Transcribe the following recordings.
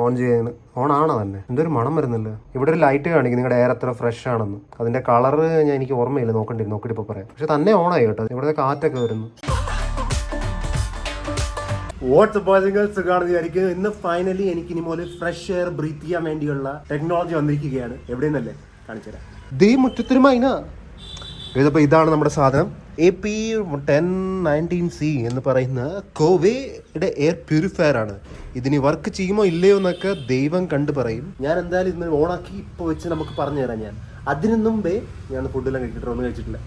On ചെയ്യാൻ on ആണോ തന്നെ? എന്തൊരു മണം വരുന്നില്ല. ഇവിടെ ഒരു ലൈറ്റ് കാണിക്കും നിങ്ങളുടെ എയർ എത്ര ഫ്രഷ് ആണെന്ന്. അതിന്റെ കളർ ഞാൻ എനിക്ക് ഓർമ്മയില്ല. നോക്കണ്ടി നോക്കിയിട്ട് ഇപ്പോൾ പറയാം. പക്ഷെ തന്നെ ഓൺ ആയി കേട്ടോ. ഇവിടുത്തെ കാറ്റൊക്കെ വരുന്നു. ബോയ്സ് ബോയ്സുകൾ സുഖാണെന്ന് ഇന്ന് ഫൈനലി എനിക്ക് ഇനി മുതൽ ഫ്രഷ് എയർ ബ്രീത്ത് ചെയ്യാൻ വേണ്ടിയുള്ള ടെക്നോളജി വന്നിരിക്കുകയാണ്. എവിടെയെന്നല്ലേ? കാണിച്ചുതരാം. ദീ അതിന ഇതിപ്പോൾ ഇതാണ് നമ്മുടെ സാധനം. A P ten nineteen C എന്ന് പറയുന്ന കോവേയുടെ എയർ പ്യൂരിഫയർ ആണ്. ഇതിന് വർക്ക് ചെയ്യുമോ ഇല്ലയോ എന്നൊക്കെ ദൈവം കണ്ടു പറയും. ഞാൻ എന്തായാലും ഇന്ന് ഓണാക്കി ഇപ്പോൾ വെച്ച് നമുക്ക് പറഞ്ഞു തരാം ഞാൻ. അതിനു മുമ്പേ ഞാൻ ഫുഡെല്ലാം കഴിച്ചിട്ട് ഒന്നും കഴിച്ചിട്ടില്ല.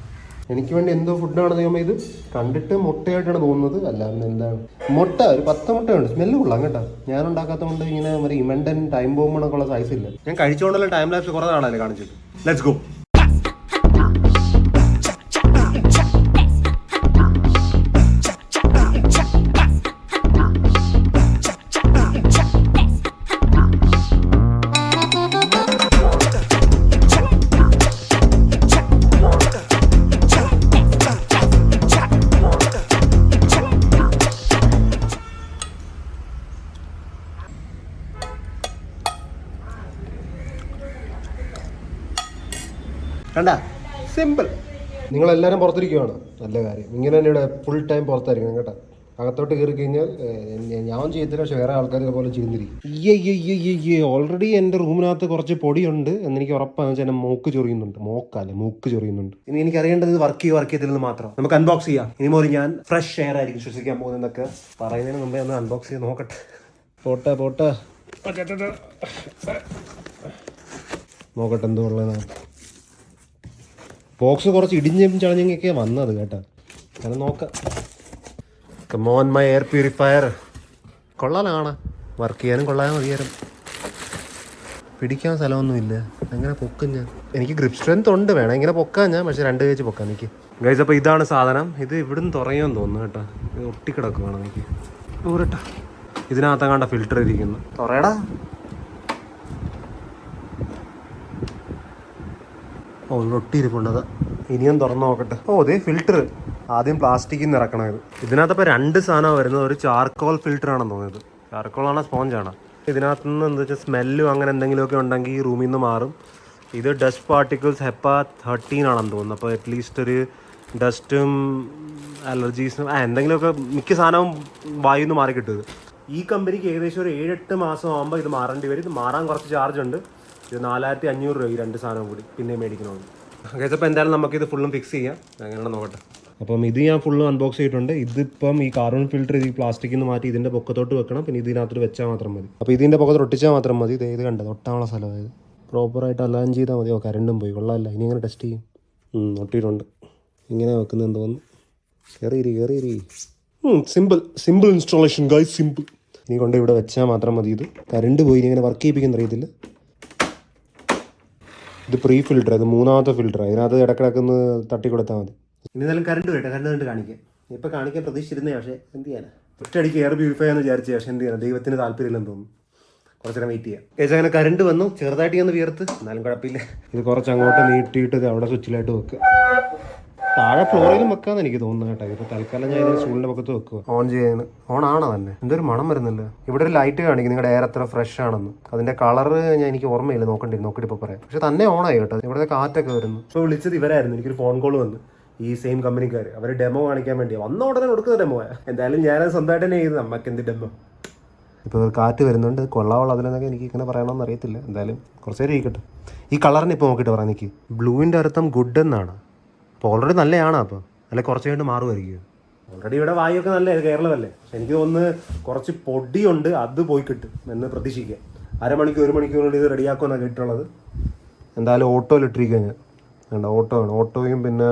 എനിക്ക് വേണ്ടി എന്തോ ഫുഡാണ് ദൈവം ഇത് കണ്ടിട്ട് മുട്ടയായിട്ടാണ് തോന്നുന്നത്. അല്ല പിന്നെ എന്താണ്? മുട്ട ഒരു പത്ത് മുട്ടയുണ്ട്. സ്മെല്ല് കൊള്ളാം കേട്ടോ. ഞാൻ ഉണ്ടാക്കാത്തതുകൊണ്ട് ഇങ്ങനെ ഒരു ഇമണ്ടൻ ടൈം ബോംബണൊക്കെ ഉള്ള സൈസ് ഇല്ല. ഞാൻ കഴിച്ചുകൊണ്ടുള്ള ടൈം ലാപ്സ് കുറേ നാളല്ലേ കാണിച്ചിട്ട്? ലെറ്റ്സ് ഗോ കണ്ട? സിമ്പിൾ നിങ്ങൾ എല്ലാവരും പുറത്തിരിക്കുവാണ്. നല്ല കാര്യം. ഇങ്ങനെ തന്നെ ഇവിടെ ഫുൾ ടൈം പുറത്തായിരിക്കണം കേട്ടോ. അകത്തോട്ട് കയറി കഴിഞ്ഞാൽ ഞാൻ ചെയ്തില്ല പക്ഷെ വേറെ ആൾക്കാർ ഇതുപോലെ ചെയ്യുന്നിരിക്കും. ഓൾറെഡി എന്റെ റൂമിനകത്ത് കുറച്ച് പൊടിയുണ്ട് എന്നെനിക്ക് ഉറപ്പാന്ന് വെച്ചാൽ എന്റെ മൂക്ക് ചൊറിയുന്നുണ്ട്. മോക്കല്ലേ? മൂക്ക് ചൊറിയുന്നുണ്ട്. ഇനി എനിക്ക് അറിയേണ്ടത് വർക്ക് ചെയ്യുക വർക്ക് ചെയ്തില്ലെന്ന് മാത്രം. നമുക്ക് അൺബോക്സ് ചെയ്യാം. ഇനി മുതൽ ഞാൻ ഫ്രഷ് എയർ ആയിരിക്കും ശ്വസിക്കാൻ പോകുന്നതെന്നൊക്കെ പറയുന്നതിന് മുമ്പേ ഒന്ന് അൺബോക്സ് ചെയ്ത് നോക്കട്ടെ. പോട്ടെ പോട്ടെ. നോക്കട്ടെ എന്തോ ഉള്ളതാണ് ബോക്സ് കുറച്ച് ഇടിഞ്ഞും ചളഞ്ഞൊക്കെ വന്നത് കേട്ടോ. അങ്ങനെ നോക്കാം. മോൻ മൈ എയർ പ്യൂരിഫയർ കൊള്ളാലാണ് വർക്ക് ചെയ്യാനും കൊള്ളാൻ മതിയാരും പിടിക്കാൻ സ്ഥലമൊന്നുമില്ല. അങ്ങനെ പൊക്കും ഞാൻ. എനിക്ക് ഗ്രിപ്പ് സ്ട്രെങ്ത് ഉണ്ട്. വേണം ഇങ്ങനെ പൊക്കാൻ ഞാൻ. പക്ഷെ രണ്ട് കേച്ച് പൊക്കാൻ എനിക്ക്. ഗൈസ് അപ്പോൾ ഇതാണ് സാധനം. ഇത് ഇവിടുന്ന് തുറയുമെന്ന് തോന്നുന്നു കേട്ടോ. ഇത് ഒട്ടിക്കിടക്കുവാണ് എനിക്ക്. ഊരട്ടാ ഇതിനകത്തങ്ങാണ്ട ഫിൽറ്റർ ഇരിക്കുന്നു. തുറയടാ. ഓ ഒട്ടിയിരിപ്പുണ്ടത് ഒട്ടിയിരിപ്പുണ്ട് അതാ. ഇനിയും തുറന്നു നോക്കട്ടെ. ഓ ഇതേ ഫിൽറ്റർ ആദ്യം പ്ലാസ്റ്റിക്കിൽ നിന്ന് ഇറക്കണം ഇത്. ഇതിനകത്തപ്പോൾ രണ്ട് സാധനമാണ് വരുന്നത്. ഒരു ചാർക്കോൾ ഫിൽറ്റർ ആണെന്ന് തോന്നിയത് ചാർക്കോൾ ആണോ സ്പോഞ്ച് ആണോ. ഇതിനകത്ത് നിന്ന് എന്താ വെച്ചാൽ സ്മെല്ലും അങ്ങനെ എന്തെങ്കിലുമൊക്കെ ഉണ്ടെങ്കിൽ ഈ റൂമിൽ നിന്ന് മാറും. ഇത് ഡസ്റ്റ് പാർട്ടിക്കിൾസ് ഹെപ്പ തേർട്ടീൻ ആണെന്ന് തോന്നുന്നു. അപ്പോൾ അറ്റ്ലീസ്റ്റ് ഒരു ഡസ്റ്റും അലർജീസും എന്തെങ്കിലുമൊക്കെ മിക്ക സാധനവും വായുന്ന് നിന്ന് മാറി കിട്ടും ഈ കമ്പനിക്ക് ഏകദേശം ഒരു ഏഴെട്ട് മാസം ആകുമ്പോൾ ഇത് മാറേണ്ടി വരും. ഇത് മാറാൻ കുറച്ച് ചാർജ് ഉണ്ട്. ഇത് നാലായിരത്തി അഞ്ഞൂറ് രൂപ ഈ രണ്ട് സാധനം കൂടി പിന്നെ മേടിക്കണമെന്ന് അപ്പോൾ എന്തായാലും നമുക്കിത് ഫുള്ളും ഫിക്സ് ചെയ്യാം. എങ്ങനെയാണ് നോക്കട്ടെ. അപ്പം ഇത് ഞാൻ ഫുള്ളും അൺബോക്സ് ചെയ്തിട്ടുണ്ട്. ഇതിപ്പം ഈ കാർബൺ ഫിൽറ്റർ ഈ പ്ലാസ്റ്റിക്കിൽ നിന്ന് മാറ്റി ഇതിന്റെ പൊക്കത്തോട്ട് വെക്കണം. പിന്നെ ഇതിനകത്തോട്ട് വെച്ചാൽ മാത്രം മതി. അപ്പോൾ ഇതിന്റെ പൊക്കത്തോട്ട് ഒട്ടിച്ചാൽ മാത്രം മതി. ഇത് ഇത് കണ്ടത് ഒട്ടാനുള്ള സ്ഥലമായത് പ്രോപ്പറായിട്ട് അലൈൻ ചെയ്താൽ മതി. ഓ കരണ്ടും പോയി. കൊള്ളാമല്ല. ഇനി എങ്ങനെ ടെസ്റ്റ് ചെയ്യും. ഒട്ടിയിട്ടുണ്ട്. ഇങ്ങനെ വെക്കുന്നത് എന്തോന്ന് കയറിയിരി കയറിയിരി simple simple installation guys simple ഇനി കൊണ്ട് ഇവിടെ വെച്ചാൽ മാത്രം മതി ഇത്. കരണ്ട് പോയി. ഇനി ഇങ്ങനെ വർക്ക് ചെയ്യിപ്പിക്കുന്ന അറിയത്തില്ല. ഇത് പ്രീ ഫിൽറ്റർ ഇത് മൂന്നാമത്തെ ഫിൽറ്റർ അതിനകത്ത് ഇടക്കിടക്കൊന്ന് തട്ടി കൊടുത്താൽ മതി. ഇനി എന്തായാലും കറണ്ട് വരട്ടെ കറണ്ട് കണ്ട് കാണിക്കാം. ഇപ്പം കാണിക്കാൻ പ്രതീക്ഷിച്ചിരുന്നേ പക്ഷേ എന്ത് ചെയ്യാനാ? ഒറ്റയടിക്ക് എയർ പ്യൂരിഫൈ എന്ന് വിചാരിച്ചു പക്ഷേ എന്ത് ചെയ്യാനാ? ദൈവത്തിന് താല്പര്യമില്ലെന്ന് തോന്നുന്നു. കുറച്ച് നേരം വെയിറ്റ് ചെയ്യാം. ഏച്ചാ അങ്ങനെ കറണ്ട് വന്നു. ചെറുതായിട്ട് ഒന്ന് വിയർത്ത്. എന്നാലും കുഴപ്പമില്ല. ഇത് കുറച്ച് അങ്ങോട്ട് നീട്ടിയിട്ട് അവിടെ സ്വിച്ചിലായിട്ട് വെക്കുക താഴെ ഫ്ലോറിലും വെക്കാന്ന് എനിക്ക് തോന്നുന്നു കേട്ടോ. ഇപ്പൊ തൽക്കാലം ഞാൻ സ്കൂളിന്റെ പക്കത്ത് വെക്കുക ഓൺ ചെയ്യാൻ. ഓൺ ആണോ തന്നെ? എന്തൊരു മണം വരുന്നില്ല. ഇവിടെ ഒരു ലൈറ്റ് കാണിക്കും നിങ്ങളുടെ എയർ എത്ര ഫ്രഷ് ആണെന്ന്. അതിന്റെ കളർ ഞാൻ എനിക്ക് ഓർമ്മയില്ല. നോക്കണ്ടി നോക്കിട്ട് ഇപ്പൊ പറയാം. പക്ഷെ തന്നെ ഓൺ ആയി കേട്ടോ. ഇവിടുത്തെ കാറ്റൊക്കെ വരുന്നു. ഇപ്പൊ വിളിച്ചത് ഇവരായിരുന്നു. എനിക്കൊരു ഫോൺ കോൾ വന്നു. ഈ സെയിം കമ്പനിക്കാർ അവർ ഡെമോ കാണിക്കാൻ വേണ്ടി വന്ന ഉടനെ കൊടുക്കുന്ന ഡെമോ എന്തായാലും ഞാനത് സ്വന്തമായിട്ട് തന്നെ ചെയ്ത് നമുക്ക് എന്ത് ഡെമോ ഇപ്പോൾ കാറ്റ് വരുന്നുണ്ട്. കൊള്ളാവുള്ള അതിലെന്നൊക്കെ എനിക്ക് ഇങ്ങനെ പറയണമെന്ന് അറിയത്തില്ല. എന്തായാലും കുറച്ച് നേരം ഇരിക്കട്ടെ. ഈ കളറിന് ഇപ്പോൾ നോക്കിട്ട് പറയാം എനിക്ക് ബ്ലൂവിന്റെ അർത്ഥം ഗുഡ് എന്നാണ്. അപ്പോൾ ഓൾറെഡി നല്ലതാണ് അപ്പോൾ. അല്ലെ കുറച്ച് കഴിഞ്ഞ് മാറുമായിരിക്കും. ഓൾറെഡി ഇവിടെ വായുവൊക്കെ നല്ല കേരളമല്ലേ? പക്ഷെ എനിക്ക് തോന്നുന്നു കുറച്ച് പൊടിയുണ്ട് അത് പോയി കിട്ടും എന്ന് പ്രതീക്ഷിക്കുക അരമണിക്കൂർ ഒരു മണിക്കൂറിനുള്ളിൽ ഇത് റെഡിയാക്കുമെന്നാണ് കേട്ടിട്ടുള്ളത്. എന്തായാലും ഓട്ടോയിൽ ഇട്ടിരിക്കുക ഞാൻ. വേണ്ട ഓട്ടോ ആണ്. ഓട്ടോയും പിന്നെ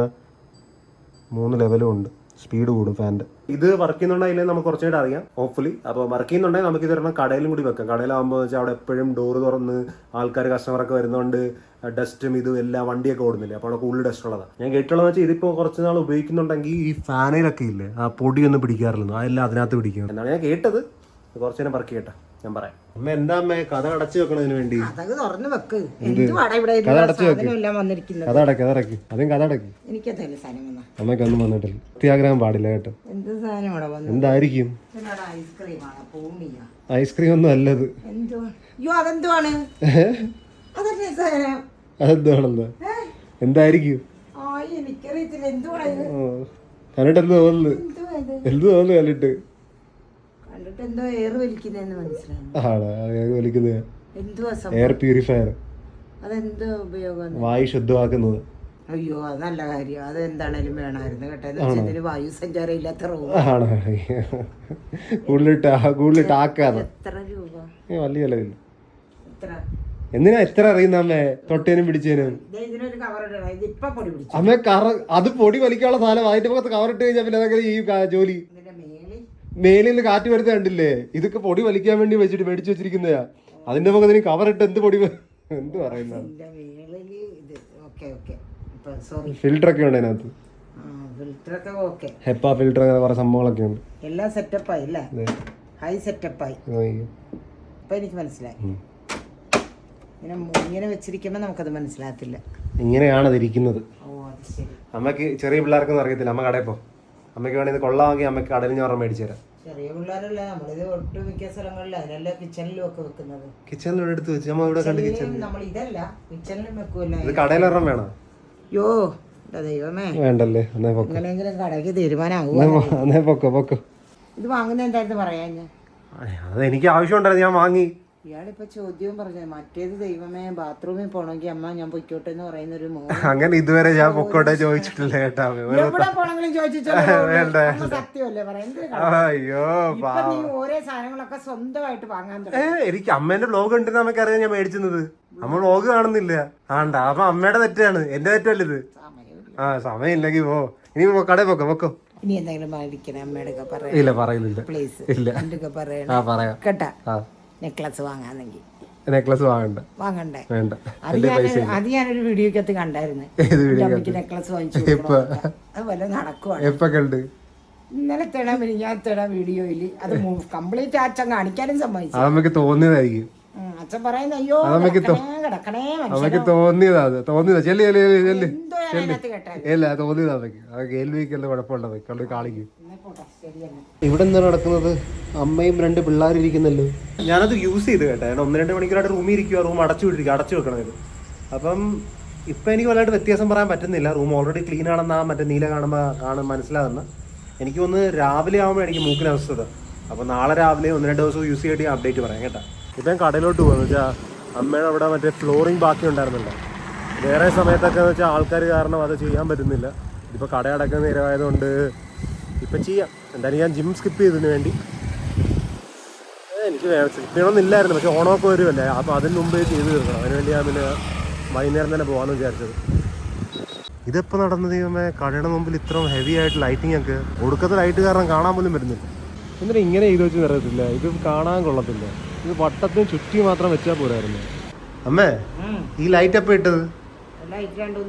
മൂന്ന് ലെവലും ഉണ്ട്. സ്പീഡ് കൂടും ഫാന്റെ ഇത് വർക്ക് ചെയ്യുന്നുണ്ടെങ്കിൽ നമുക്ക് കുറച്ചുകൂടെ അറിയാം ഹോപ്പ്ഫുള്ളി അപ്പോൾ വർക്ക് ചെയ്യുന്നുണ്ടെങ്കിൽ നമുക്ക് ഇതൊരെണ്ണം കടയിലും കൂടി വെക്കാം. കടയിലാകുമ്പോൾ വെച്ചാൽ അവിടെ എപ്പോഴും ഡോറ് തുറന്ന് ആൾക്കാർ കസ്റ്റമറൊക്കെ വരുന്നതുകൊണ്ട് ഡസ്റ്റും ഇതും എല്ലാം വണ്ടിയൊക്കെ ഓടുന്നില്ല? അപ്പോൾ അവിടെ കൂടുതൽ ഡസ്റ്റ് ഉള്ളതാണ് ഞാൻ കേട്ടുള്ളതെന്ന് വെച്ചാൽ ഇതിപ്പോൾ കുറച്ച് നാൾ ഉപയോഗിക്കുന്നുണ്ടെങ്കിൽ ഈ ഫാനിലൊക്കെ ഇല്ലേ? ആ പൊടിയൊന്നും പിടിക്കാറില്ല. അതെല്ലാം അതിനകത്ത് പിടിക്കും. എന്നാണ് ഞാൻ കേട്ടത്. കുറച്ച് നേരം വർക്ക് ചെയ്യട്ടെ. ഞാൻ പറയാം. അമ്മ എന്താ അമ്മ? കഥ അടച്ചു വെക്കണതിന് വേണ്ടി. അമ്മക്കൊന്നും തുറന്നു വെക്ക്. എന്തുവാടാ ഇവിടെ കഥ അടച്ചു വെക്ക്. എല്ലാം വന്നിരിക്കുന്നത്? കഥ അടക്കി കഥ അടക്കി. അതും കഥ അടക്കി. എനിക്കതല്ലേ സാധനം വന്ന? അമ്മയ്ക്കൊന്നും വന്നിട്ടില്ല. സത്യാഗ്രഹം പാടില്ല കേട്ടോ. എന്ത് സാധനം ഇവിടെ വന്നു? എന്തായിരിക്കും? ഐസ്ക്രീമാണ്? പൂണിയാ? ഐസ്ക്രീം ഒന്നും അല്ലത്. എന്തുവാ അയ്യോ അതെന്തുവാണ്? സാധനം? എന്തായിരിക്കും? ആ എനിക്കറിയത്തില്ല. എന്തുവാണ് ഇത്? ഓ, കണ്ടിട്ട് എന്ത് തോന്നുന്നു എന്ത് തോന്നുന്നു കണ്ടിട്ട്? കണ്ടിട്ട് എന്തോ എയർ വലിക്കുന്നതെന്ന് മനസ്സിലായി. ആണോ? എയർ വലിക്കുന്നത് എന്തുവാ എയർ പ്യൂരിഫയർ അതെന്തോ ഉപയോഗം? വായു ശുദ്ധമാക്കുന്നത്. അയ്യോ അത് നല്ല കാര്യം. അത് എന്താണേലും വേണമായിരുന്നു കേട്ടോ. വായു സഞ്ചാരം ഇല്ലാത്ത റൂം ആണോ? കൂടുതൽ ടാ- കൂടുതൽ ടാക്കാതെ എത്ര രൂപ? വലിയ ചിലവില്ല. എത്ര? എന്തിനാ എത്ര അറിയുന്ന അമ്മേ? തൊട്ടേനും പിടിച്ചേനും. അമ്മേ കറ അത് പൊടി വലിക്കാനുള്ള സാധനം അതിന്റെ മുഖത്ത് കവറിട്ട് കഴിഞ്ഞാൽ പിന്നെ അതൊക്കെ ഈ ജോലി? മേലിൽ നിന്ന് കാറ്റ് വരുത്ത കണ്ടില്ലേ? ഇതൊക്കെ പൊടി വലിക്കാൻ വേണ്ടി വെച്ചിട്ട് മേടിച്ചു വെച്ചിരിക്കുന്നതാ അതിന്റെ മുഖത്തിന് ഇട്ട് എന്ത് പൊടി എന്ത് പറയുന്ന? ഇതിന്റെ മേളിൽ ഇത് ഓക്കെ ഓക്കെ. സോറി ഫിൽറ്റർ ഒക്കെ ഉണ്ട് അതിനകത്ത്. ഹെപ്പ ഫിൽറ്റർ അങ്ങനെ കുറെ സംഭവങ്ങളൊക്കെ ഉണ്ട്. എല്ലാം സെറ്റപ്പായി ഹൈ സെറ്റപ്പായി. ഇപ്പൊ എനിക്ക് മനസ്സിലായി. ഇങ്ങനെ ഇങ്ങനെ വെച്ചിരിക്കുമ്പോൾ നമുക്കത് മനസ്സിലാകത്തില്ല. ഇങ്ങനെയാണ് അത് ഇരിക്കുന്നത് അമ്മയ്ക്ക് ചെറിയ പിള്ളേർക്കൊന്നും അറിയത്തില്ല. അമ്മ കടയിൽ പോ. അമ്മയ്ക്ക് വേണമെങ്കിൽ കൊള്ളാമെങ്കിൽ അമ്മയ്ക്ക് കടലിന് ഞാൻ മേടിച്ചു തരാം. ചെറിയ പിള്ളേരല്ല നമ്മളിത് ഒട്ടുമിക്ക സ്ഥലങ്ങളിലും അതിനല്ല കിച്ചണിലും ഒക്കെ വെക്കുന്നത്. കിച്ചണിൽ എടുത്ത് വെച്ച് നമ്മൾ ഇവിടെ കണ്ട് കിച്ചൺ നമ്മൾ ഇതല്ല കിച്ചണിലും വെക്കൂല ഇത് കടയിലൊരെണ്ണം വേണം? യോ ദൈവമേ. വേണ്ടല്ലേ? എന്നേ പൊക്കോ. എങ്ങനെയെങ്കിലും കടയ്ക്ക് തീരുമാനമാകും പൊക്കോ പൊക്കോ. ഇത് വാങ്ങുന്ന എന്തായിരുന്നു പറയാ ഞാൻ അത് എനിക്ക് ആവശ്യമുണ്ടായിരുന്നു ഞാൻ വാങ്ങി. ഇയാളിപ്പോ ചോദ്യവും പറഞ്ഞു മറ്റേത് ദൈവമേ ബാത്റൂമിൽ പോണെങ്കിൽ അമ്മ ഞാൻ പൊയ്ക്കോട്ടെ എന്ന് പറയുന്ന ഒരു അങ്ങനെ ഇതുവരെ ഞാൻ പൊക്കോട്ടെ ചോദിച്ചിട്ടില്ല കേട്ടാ. സത്യമല്ലേ അയ്യോ ഓരോ സാധനങ്ങളൊക്കെ സ്വന്തമായിട്ട് വാങ്ങാൻ എനിക്ക് അമ്മേന്റെ ബ്ലോഗ് ഉണ്ടെന്ന് നമുക്കറിയാം ഞാൻ മേടിച്ചത് നമ്മൾ ബ്ലോഗ് കാണുന്നില്ല. ആണ്ട അപ്പൊ അമ്മയുടെ തെറ്റാണ്. എന്റെ തെറ്റല്ല ഇത്. ആ സമയമില്ലെങ്കിൽ പോ. ഇനി കടയിൽ പൊക്കോ പൊക്കോ. ഇനി എന്തെങ്കിലും മേടിക്കണേ അമ്മയുടെ ഇല്ല പറയുന്നില്ല പ്ലീസ് ഇല്ല. പറയാ. കേട്ടാ? നെക്ലസ് വാങ്ങാന്നെങ്കിൽ നെക്ലസ് വാങ്ങണ്ട. വാങ്ങണ്ടേ? വേണ്ട. അത് ഞാൻ അത് ഞാനൊരു വീഡിയോക്കകത്ത് കണ്ടായിരുന്നു. അമ്മയ്ക്ക് നെക്ലസ് വാങ്ങിച്ചു അതുപോലെ അത് വല്ല നടക്കുവാണ്. എപ്പൊക്കെ ഉണ്ട് ഇന്നലെ തേടാൻ ഞാൻ തേടാൻ വീഡിയോയിൽ അത് കംപ്ലീറ്റ് അച്ഛൻ കാണിക്കാനും സമ്മതിച്ചു നമുക്ക് തോന്നിയതായിരിക്കും. അച്ഛൻ പറയുന്ന അയ്യോ കിടക്കണേ കിടക്കണേ മനുഷ്യൻ നമുക്ക് തോന്നിയതാ അത്. തോന്നിയതാ. ചെല്ലി ചെല്ലി ചെല്ലി ചെല്ലി. എന്തോ ഞാൻ അതിനകത്ത് കേട്ടാൽ ഇല്ല തോന്നിയതാ അതൊക്കെ കേൾവിക്കല്ല ഇവിടെ എന്താ നടക്കുന്നത്? അമ്മയും രണ്ട് പിള്ളേരും ഇരിക്കുന്നല്ലോ ഞാനത് യൂസ് ചെയ്ത് കേട്ടോ. ഞാൻ ഒന്ന് രണ്ട് മണിക്കൂറായിട്ട് റൂമിൽ ഇരിക്കുക റൂം അടച്ചു വിട്ടിരിക്കുക അടച്ചു വെക്കണത് അപ്പം ഇപ്പം എനിക്ക് വല്ലാണ്ട് വ്യത്യാസം പറയാൻ പറ്റുന്നില്ല. റൂം ഓൾറെഡി ക്ലീൻ ആണെന്നാ മറ്റേ നീല കാണുമ്പോൾ കാണും മനസ്സിലാകുന്ന എനിക്ക് ഒന്ന് രാവിലെ ആകുമ്പോൾ എനിക്ക് മൂക്കിന് അവസ്ഥ. അപ്പോൾ നാളെ രാവിലെ ഒന്ന് രണ്ട് ദിവസം യൂസ് ചെയ്തിട്ട് അപ്ഡേറ്റ് പറയാം കേട്ടോ. ഇപ്പം കടയിലോട്ട് പോകുന്നു വെച്ചാൽ അമ്മയുടെ അവിടെ മറ്റേ ഫ്ലോറിങ് ബാക്കി ഉണ്ടായിരുന്നില്ല. വേറെ സമയത്തൊക്കെ എന്ന് വെച്ചാൽ ആൾക്കാർ കാരണം അത് ചെയ്യാൻ പറ്റുന്നില്ല. ഇതിപ്പോൾ കട അടക്കുന്ന നേരമായതുകൊണ്ട് ഇപ്പം ചെയ്യാം. എന്തായാലും ഞാൻ ജിം സ്കിപ്പ് ചെയ്തതിന് വേണ്ടി. എനിക്ക് സ്കിപ്പ് ചെയ്യണമെന്നില്ലായിരുന്നു പക്ഷേ ഓണമൊക്കെ വരുമല്ലേ അപ്പോൾ അതിന് മുമ്പേ ചെയ്ത് തീർക്കണം. അതിനുവേണ്ടി ഞാൻ പിന്നെ വൈകുന്നേരം തന്നെ പോകാമെന്ന് വിചാരിച്ചത്. ഇതിപ്പോൾ നടന്ന ദൈവമേ കടയുടെ മുമ്പിൽ ഇത്രയും ഹെവി ആയിട്ട് ലൈറ്റിംഗ് ഒക്കെ ഒടുക്കത്തെ ലൈറ്റ് കാരണം കാണാൻ പോലും വരുന്നില്ല എന്നിട്ട് ഇങ്ങനെ ചെയ്ത് വെച്ച് നിറയത്തില്ല ഇത് കാണാൻ കൊള്ളത്തില്ല. ഇത് വട്ടത്തിന് ചുറ്റി മാത്രം വെച്ചാൽ പോരായിരുന്നു. അമ്മേ ഈ ലൈറ്റ് എപ്പോ ഇട്ടത്? ലൈറ്റ് രണ്ടു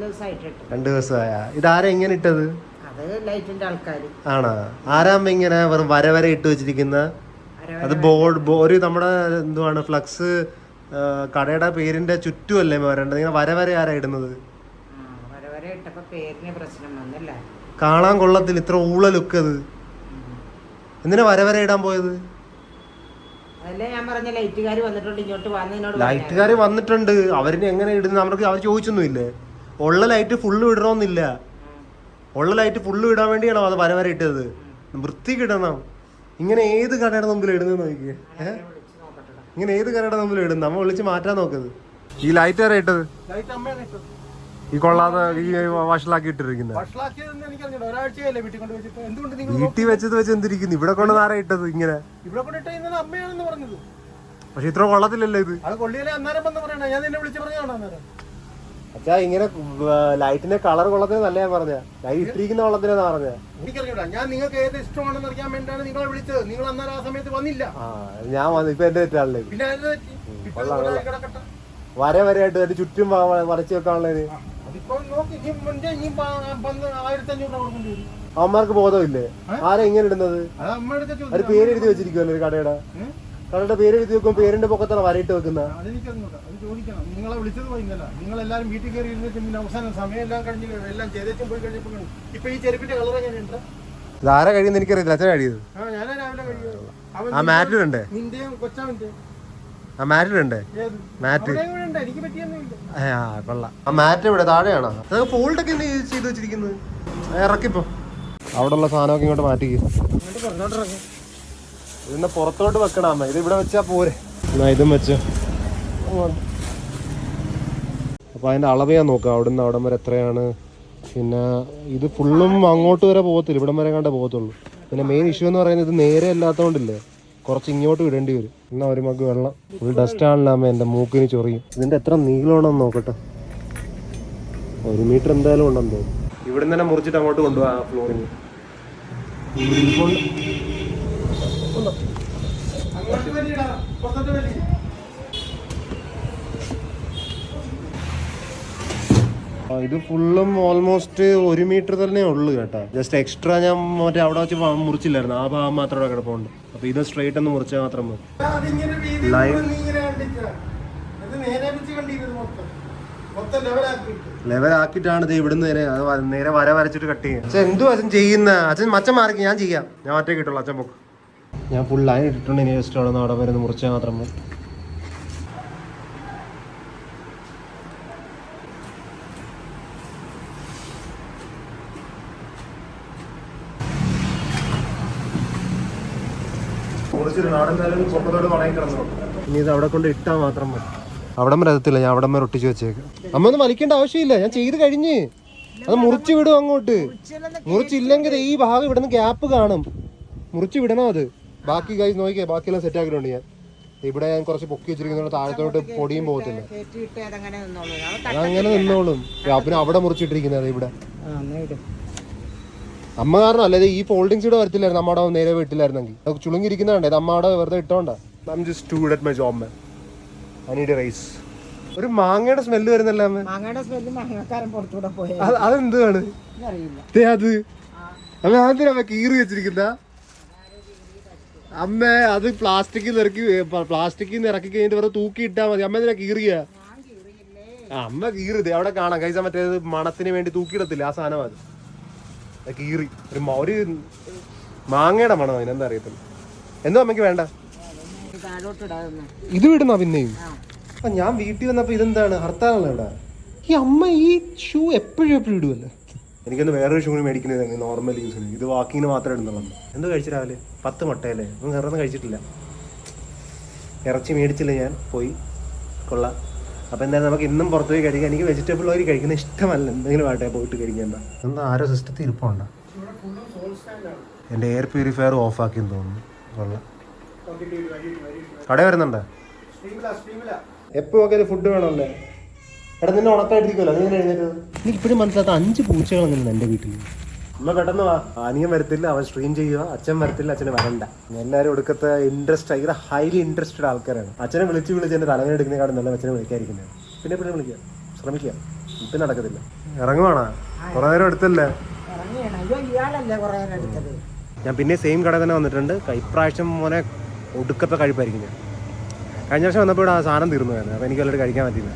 ദിവസമായ. ഇതാരാ ഇങ്ങനെ ഇട്ടത്? ആണോ ലൈറ്റിന്റെ ആൾക്കാർ ആണാ? ആരാമ്മ ഇങ്ങനെ വെറും വര വര ഇട്ട് വെച്ചിരിക്കുന്ന? അത് ബോർഡ് ഒരു നമ്മുടെ എന്തുവാണ് ഫ്ലക്സ് കടയുടെ പേരിന്റെ ചുറ്റും അല്ലേ വരേണ്ടത്? ഇങ്ങനെ വര വര ആരാ ഇടുന്നത്? വരെ വരെ പേരിന് പ്രശ്നം വന്നല്ലേ. കാണാൻ കൊള്ളത്തില്ല. ഇത്ര ഊള ലുക്ക് അത്. എന്തിനാ വര വര ഇടാൻ പോയത്? ലൈറ്റുകാർ വന്നിട്ടുണ്ട് ഇങ്ങോട്ട് വന്നതിനോട് ലൈറ്റുകാർ വന്നിട്ടുണ്ട്. അവരിന് എങ്ങനെ ഇടുന്നത് അവർക്ക് അവർ ചോദിച്ചൊന്നുമില്ലേ. ഉള്ള ലൈറ്റ് ഫുള്ള് ഇടണമെന്നില്ല ഉള്ള ലൈറ്റ് ഫുള്ള് ഇടാൻ വേണ്ടിയാണോ അത് വര വര ഇട്ടത്? വൃത്തി കിടണം ഇങ്ങനെ ഏത് കടയുടെ മുമ്പിൽ ഇടുന്നത് നോക്കിയേ? ഇങ്ങനെ ഏത് കടയുടെ മുമ്പിൽ ഇടുന്നു? നമ്മൾ വിളിച്ച് മാറ്റാൻ നോക്കുന്നത് ഈ ലൈറ്റ് ആരാ ഇട്ടത്? ലൈറ്റ് അമ്മയാണ് ഇട്ടത്. ഈ കൊള്ളാതെ ഈ വഷളാക്കി ഇട്ടിരിക്കുന്നത് വീട്ടിൽ കൊണ്ട് വെച്ചിട്ട്. എന്തുകൊണ്ട് നിങ്ങൾ വീട്ടിൽ വെച്ചത് വെച്ച് എന്തിരിക്കുന്നു? ഇവിടെ കൊണ്ട് ആരാ ഇട്ടത് ഇങ്ങനെ? ഇവിടെ അമ്മയാണെന്ന് പറഞ്ഞത്. പക്ഷെ ഇത്ര കൊള്ളത്തില്ലല്ലോ ഇത്? അച്ഛാ ഇങ്ങനെ ലൈറ്റിന്റെ കളർ കൊള്ളത്തിന് നല്ല ഞാൻ പറഞ്ഞ. ലൈറ്റ് ഇട്ടിരിക്കുന്ന കൊള്ളത്തിനാ പറഞ്ഞ. എനിക്കറിഞ്ഞൂടാ. ഞാൻ നിങ്ങൾക്ക് ഏത് ഇഷ്ടമാണെന്ന് അറിയാൻ വേണ്ടിയാണ് നിങ്ങളെ വിളിച്ചത്. നിങ്ങൾ അന്നേരം ആ സമയത്ത് വന്നില്ല. ആ ഞാൻ വന്നു ഇപ്പൊ എന്റെ തെറ്റാണല്ലേ. പിന്നെ വര വരയായിട്ട് അതിന്റെ ചുറ്റും വരച്ചു വ- വെക്കാനുള്ളത് അവന്മാർക്ക് ബോധമില്ലേ? ആരാ ഇങ്ങനെ ഇടുന്നത്? അത് പേരെഴുതി വെച്ചിരിക്കുമല്ലോ ഒരു കടയുടെ? കടയുടെ പേരെഴുതി വെക്കും പേരിന്റെ പൊക്കത്താണ് വരയിട്ട് വെക്കുന്ന. നിങ്ങളെ വിളിച്ചത് പോയിന്നല്ല നിങ്ങൾ എല്ലാരും വീട്ടിൽ കയറി ഇരുന്നിട്ട് പിന്നെ അവസാനം സമയം എല്ലാം കഴിഞ്ഞ് എല്ലാം ചെയ്തേച്ചും പോയി കഴിഞ്ഞപ്പോൾ ഇപ്പൊ ഈ ചെരുപ്പിന്റെ കളർ എങ്ങനെയുണ്ട്? ഇതാരാ കഴിയുന്നത് എനിക്കറിയില്ല അച്ഛൻ കഴിയത് ആ മാറ്റിലുണ്ടേ നിന്റെയും കൊച്ചാവിന്റെ ആ മാറ്റിലുണ്ടേ മാറ്റ്. അവിടെ കൂടെ ഉണ്ട് എനിക്ക് പറ്റിയൊന്നുമില്ല ആ കൊള്ളാം. ആ മാറ്റ് ഇവിടെ താഴെയാണോ? അത് ഫോൾഡ് ഒക്കെ എന്ത് ചെയ്ത് വെച്ചിരിക്കുന്നത്? ഇറക്കിപ്പോ. അവിടെ ഉള്ള സാധനമൊക്കെ ഇങ്ങോട്ട് മാറ്റിക്ക് ഇതിന്റെ പുറത്തോട്ട് വെക്കണം അമ്മ. ഇത് ഇവിടെ വെച്ചാ പോരെ. എന്നാ ഇതും വെച്ച്. അപ്പൊ അതിന്റെ അളവ് ഞാൻ നോക്കാം. അവിടുന്ന് അവിടം വരെ എത്രയാണ്? പിന്നെ ഇത് ഫുള്ളും അങ്ങോട്ട് വരെ പോകത്തില്ല. ഇവിടം വരെ കണ്ടേ പോകത്തുള്ളൂ. പിന്നെ മെയിൻ ഇഷ്യൂ എന്ന് പറയുന്നത് ഇത് നേരെ അല്ലാത്തതുകൊണ്ടില്ലേ? കുറച്ച് ഇങ്ങോട്ട് വിടേണ്ടി വരും. എന്നാ ഒരു മഗ് വെള്ളം. ഒരു ഡസ്റ്റ് ആണല്ലോ അമ്മ എന്റെ മൂക്കിന് ചൊറിയും. ഇതിന്റെ എത്ര നീളമാണെന്ന് നോക്കട്ടെ. ഒരു മീറ്റർ എന്തായാലും ഉണ്ടെന്ന് തോന്നുന്നു. ഇവിടെ തന്നെ മുറിച്ചിട്ട് അങ്ങോട്ട് കൊണ്ടുപോകാം ആ ഫ്ലോറിന് അങ്ങോട്ട് വലിയടാ പുറത്തോട്ട് വലിയ ആ, ഇത് ഫുള്ളും ഓൾമോസ്റ്റ് ഒരു മീറ്റർ തന്നെ ഉള്ളു കേട്ടോ. ജസ്റ്റ് എക്സ്ട്രാ ഞാൻ മറ്റേ അവിടെ വെച്ച് മുറിച്ചില്ലായിരുന്നു. ആ ഭാഗം മാത്രം അവിടെ കിടപ്പുണ്ട്. അപ്പൊ ഇത് സ്ട്രൈറ്റ് ഒന്ന് മുറിച്ചാൽ മാത്രം മതി. കണ്ടിച്ച ഇത് ഇവിടുന്ന് നേരെ നേരെ വര വരച്ചിട്ട് കട്ട് ചെയ്യുക അച്ഛൻ എന്തു അച്ഛൻ ചെയ്യുന്ന? അച്ഛൻ മച്ചൻ മാറിക്ക് ഞാൻ ചെയ്യാം. ഞാൻ ഒറ്റ കിട്ടുള്ളൂ അച്ഛൻ പൊക്ക്. ഞാൻ ഫുൾ ലൈൻ ഇട്ടിട്ടുണ്ട്. ഇനി ജസ്റ്റ് അവിടെ നിന്ന് അവിടെ വരെ മുറിച്ചാൽ മാത്രം മതി. ഇനി ഇത് അവിടെ കൊണ്ട് ഇട്ടാൽ മാത്രം മതി. അവിടെ വരെ എത്തത്തില്ല ഞാൻ അവിടെ വരെ വെച്ചേക്ക് വെച്ചേക്കാം. അമ്മ ഒന്നും വലിക്കേണ്ട ആവശ്യമില്ല. ഞാൻ ചെയ്ത് കഴിഞ്ഞ്. അത് മുറിച്ച് വിടും അങ്ങോട്ട്. മുറിച്ചില്ലെങ്കിൽ ഈ ഭാഗം ഇവിടുന്ന് ഗ്യാപ്പ് കാണും. മുറിച്ച് വിടണം അത്? ബാക്കി കൈ നോക്കിയേ. ബാക്കിയെല്ലാം സെറ്റ് ആക്കിയിട്ടുണ്ട് ഞാൻ. ഇവിടെ ഞാൻ കുറച്ച് പൊക്കി വെച്ചിരിക്കുന്ന താഴത്തോട്ട് പൊടിയും പോകത്തില്ല. കയറ്റിയിട്ട് അതങ്ങനെ നിന്നോളൂ. അങ്ങനെ നിന്നോളും. പിന്നെ അവിടെ മുറിച്ചിട്ടിരിക്കുന്നത് ഇവിടെ. അമ്മ കാരണം അല്ലാതെ ഈ ഫോൾഡിങ്സ് ഇവിടെ വരത്തില്ലായിരുന്നു അമ്മ അവിടെ നേരെ വീട്ടിലായിരുന്നെങ്കിൽ. ചുളുങ്ങിരിക്കുന്നതാണ് ചുളുങ്ങിയിരിക്കുന്നതുണ്ട് ഇത് അമ്മ അവിടെ വെറുതെ ഇട്ടോണ്ടാ. I just to at my job I need rice ഒരു മാങ്ങയുടെ സ്മെല്ല് വരുന്നല്ലേ അമ്മ? മാങ്ങയുടെ സ്മെല്ല് മാങ്ങക്കാരൻ പുറത്തൂടെ പോയാൽ അത് അതെന്താണ്? അത്. അമ്മ അതിനാ അമ്മ കീറി വെച്ചിരിക്കുന്ന? അമ്മ അത് പ്ലാസ്റ്റിക്കിൽ ഇറക്കി പ്ലാസ്റ്റിക്കിൽ നിന്ന് ഇറക്കി കഴിഞ്ഞിട്ട് വെറുതെ തൂക്കി ഇട്ടാ മതി. അമ്മ എന്തിനാ കീറിയ? അമ്മ കീറുത് അവിടെ കാണാം. കഴിച്ചാൽ മറ്റേത് മണത്തിന് വേണ്ടി തൂക്കിയിടത്തില്ല ആ സാധനം അത്. കീറി ഒരു ഒരു മാങ്ങയുടെ മണം അതിനെന്താ അറിയത്തില്ല എന്തോ അമ്മയ്ക്ക് വേണ്ട. ഇത് വിടുന്ന പിന്നെയും? അപ്പൊ ഞാൻ വീട്ടിൽ വന്നപ്പോ ഇതെന്താണ്? ഹർത്താലാണല്ലോ ഇവിടെ. ഈ അമ്മ ഈ ഷൂ എപ്പോഴും എപ്പോഴും ഇടുവല്ലേ. എനിക്കൊന്ന് വേറൊരു ഷൂ മേടിക്കുന്നത് നോർമൽ യൂസിന് ഇത് വാക്കിങ്ങിന് മാത്രമേ ഇടുന്നുള്ളൂ എന്തോ കഴിച്ചു പത്ത് മുട്ടയല്ലേ? ഒന്നും വേറൊന്നും കഴിച്ചിട്ടില്ല. ഇറച്ചി മേടിച്ചില്ല ഞാൻ. പോയി. കൊള്ളാം. അപ്പോൾ എന്തായാലും നമുക്ക് ഇന്നും പുറത്ത് പോയി കഴിക്കാം. എനിക്ക് വെജിറ്റബിൾ ഓയിൽ കഴിക്കുന്ന ഇഷ്ടമല്ല. എന്തെങ്കിലും ആട്ടെ പോയിട്ട് കഴിക്കാൻ എന്താ ആരോ സിസ്റ്റത്തിൽ ഇരിപ്പുണ്ടോ. എന്റെ എയർ പ്യൂരിഫയർ ഓഫ് ആക്കിയെന്ന് തോന്നുന്നു. കൊള്ളാം. കട വരുന്നുണ്ടോ? എപ്പോ ഫുഡ് വേണമല്ലേ? എടാ നിന്നെ ഉണക്കായിട്ടിരിക്കുമല്ലോ നീ എഴുന്നേറ്റത്? എഴുന്നേറ്റ് എനിക്ക് ഇപ്പോഴും മനസ്സിലാത്ത അഞ്ച് പൂച്ചകൾ എന്റെ എന്റെ വീട്ടിൽ അമ്മ പെട്ടെന്ന് വാ. അനിയൻ വരത്തില്ല അവൻ സ്ട്രീം ചെയ്യുക അച്ഛൻ വരത്തില്ല അച്ഛന് വരണ്ട. എല്ലാവരും ഒടുക്കത്തെ ഇൻട്രസ്റ്റ് ഭയങ്കര ഹൈലി ഇൻട്രസ്റ്റഡ് ആൾക്കാരാണ്. അച്ഛനെ വിളിച്ച് വിളിച്ച് എന്റെ തലവേദന എടുക്കുന്നതിനെക്കാളും നല്ല അച്ഛനെ വിളിക്കാതിരിക്കുന്നത്. പിന്നെ പിന്നെ വിളിക്കുക. ശ്രമിക്കുക. ഇപ്പം നടക്കത്തില്ല. ഇറങ്ങുവാണോ? കുറേ നേരം എടുത്തല്ലേ? ഞാൻ പിന്നെ സെയിം കട തന്നെ വന്നിട്ടുണ്ട്. ഇപ്രാവശ്യം മോനെ ഒടുക്കത്തെ കഴിപ്പായിരിക്കും ഞാൻ കഴിഞ്ഞ വർഷം വന്നപ്പോൾ ഇവിടെ ആ സാധനം തീർന്നു അപ്പോൾ എനിക്ക് വല്ലതും കഴിക്കാൻ പറ്റില്ല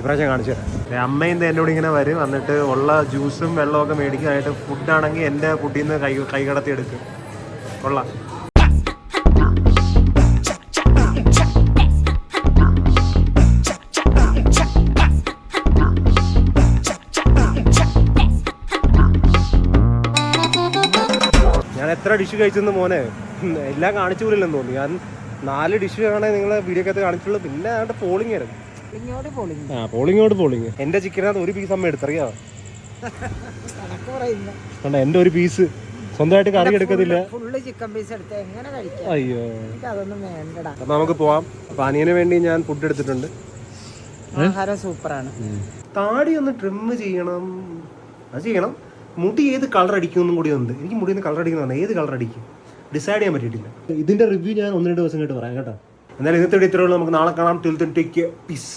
ഇപ്രാവശ്യം കാണിച്ചു തരാം. അമ്മയും എന്നോട് ഇങ്ങനെ വരും. എന്നിട്ട് ഉള്ള ജ്യൂസും വെള്ളമൊക്കെ മേടിക്കാനായിട്ട് ഫുഡാണെങ്കിൽ എന്റെ കുട്ടിയിൽ നിന്ന് കൈ കൈ കടത്തി എടുക്കും. കൊള്ളാം. എത്ര ഡിഷ് കഴിച്ചെന്ന് മോനെ? എല്ലാം കാണിച്ചു പോലില്ലെന്ന് തോന്നി. ഞാൻ നാല് ഡിഷ് കാണാൻ നിങ്ങളെ വീഡിയോക്കകത്ത് കാണിച്ചുള്ളൂ. പിന്നെ അവിടെ പോളിംഗ് ആയിരുന്നു. ആ പോളിങ്ങോട് പോളിങ് എന്റെ ചിക്കനകത്ത് ഒരു പീസ് അമ്മ പറയുന്നു. കണ്ട എന്റെ ഒരു പീസ് സ്വന്തമായിട്ട് കറി എടുക്കത്തില്ല. അയ്യോ. എനിക്ക് അതൊന്നും വേണ്ടടാ. അപ്പം നമുക്ക് പോവാം. അപ്പൊ അനിയന് വേണ്ടി ഞാൻ ഫുഡ് എടുത്തിട്ടുണ്ട്. ആഹാരം സൂപ്പറാണ്. താടി ഒന്ന് ട്രിം ചെയ്യണം. അത് ചെയ്യണം. മുടി ഏത് കളർ അടിക്കുമെന്നും കൂടി ഉണ്ട്. എനിക്ക് മുടി ഒന്ന് കളർ അടിക്കുന്നതാണ് ഏത് കളർ അടിക്കും? ഡിസൈഡ് ചെയ്യാൻ പറ്റിയിട്ടില്ല. ഇതിന്റെ റിവ്യൂ ഞാൻ ഒന്ന് രണ്ട് ദിവസം കേട്ട് പറയാം കേട്ടോ. എന്തായാലും ഇന്നത്തെ വീഡിയോ ഇത്രയുള്ളൂ നമുക്ക് നാളെ കാണാം. Till take piece